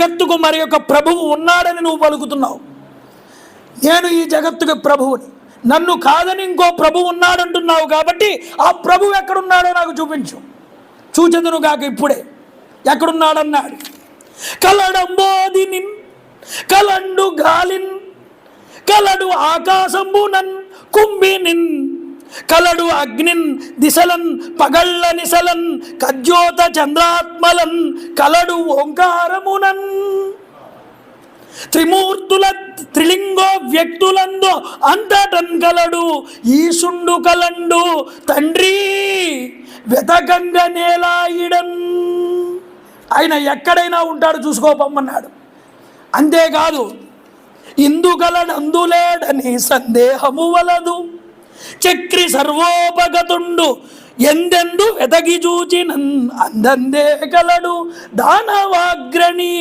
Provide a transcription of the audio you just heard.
జగత్తుకు మరి యొక్క ప్రభువు ఉన్నాడని నువ్వు పలుకుతున్నావు. నేను ఈ జగత్తుకు ప్రభువుని. నన్ను కాదని ఇంకో ప్రభు ఉన్నాడంటున్నావు కాబట్టి ఆ ప్రభువు ఎక్కడున్నాడో నాకు చూపించు. చూచెందును కాక ఇప్పుడే. ఎక్కడున్నాడన్నాడు? కలడంబోదినిన్ కలండు గాలిన్ కలడు ఆకాశంబునన్ కుంభినిన్. కలడు అగ్నిన్ దిశలన్ పగళ్ళ నిశలన్ కజ్యోత చంద్రాత్మలన్ కలడు ఓంకారమునన్. త్రిమూర్తుల త్రిలింగో వ్యక్తులందు అంతటన్ కలడు ఈశుండు కలండు తండ్రి వెతకంగ నేలాయిడన్. ఆయన ఎక్కడైనా ఉంటాడు చూసుకోపమ్మన్నాడు అంతేకాదు ఇందుగలడందులేడని సందేహము వలదు. చక్రి సర్వోపగతుండు. ఎందెందు వెతగి చూచినన్ అందందే కలడు దానవాగ్రణి.